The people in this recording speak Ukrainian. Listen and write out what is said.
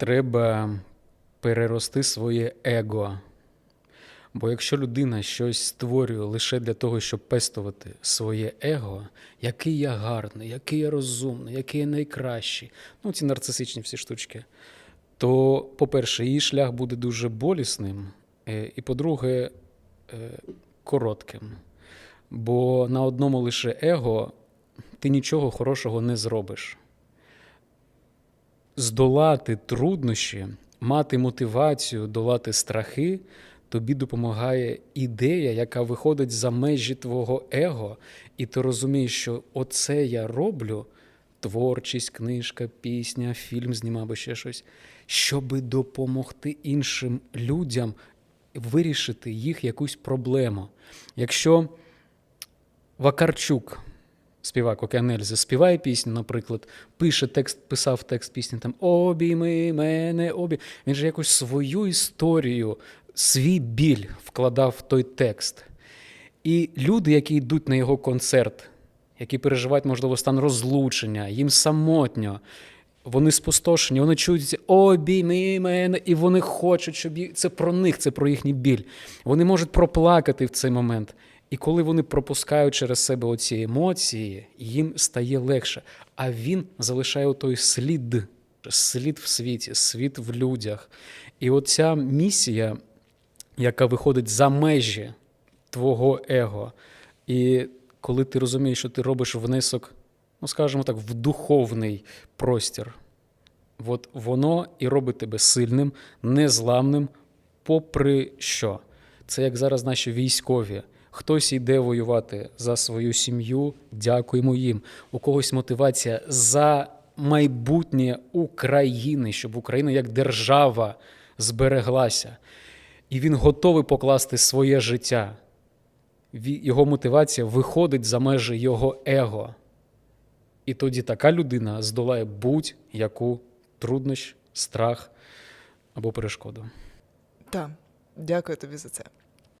треба перерости своє его. Бо якщо людина щось створює лише для того, щоб пестувати своє его, який я гарний, який я розумний, який я найкращий, ну ці нарцисичні всі штучки, то, по-перше, її шлях буде дуже болісним, е, і, по-друге, е, коротким. Бо на одному лише его ти нічого хорошого не зробиш. Здолати труднощі, мати мотивацію, долати страхи тобі допомагає ідея, яка виходить за межі твого его, і ти розумієш, що оце я роблю творчість, книжка, пісня, фільм знімав або ще щось, щоби допомогти іншим людям вирішити їх якусь проблему. Якщо Вакарчук, співак Океанельзи, співає пісню, наприклад, пише текст, писав текст пісні там Обійми мене, обі. Він же якось свою історію, свій біль вкладав в той текст. І люди, які йдуть на його концерт, які переживають, можливо, стан розлучення, їм самотньо, вони спустошені, вони чують обійми мене, і вони хочуть, щоб це про них, це про їхній біль. Вони можуть проплакати в цей момент. І коли вони пропускають через себе оці емоції, їм стає легше. А він залишає той слід, слід в світі, світ в людях. І оця місія, яка виходить за межі твого его, і коли ти розумієш, що ти робиш внесок, ну скажімо так, в духовний простір, от воно і робить тебе сильним, незламним, попри що. Це як зараз наші військові. Хтось йде воювати за свою сім'ю, дякуємо їм. У когось мотивація за майбутнє України, щоб Україна як держава збереглася. І він готовий покласти своє життя. Його мотивація виходить за межі його его. І тоді така людина здолає будь-яку труднощ, страх або перешкоду. Так, дякую тобі за це.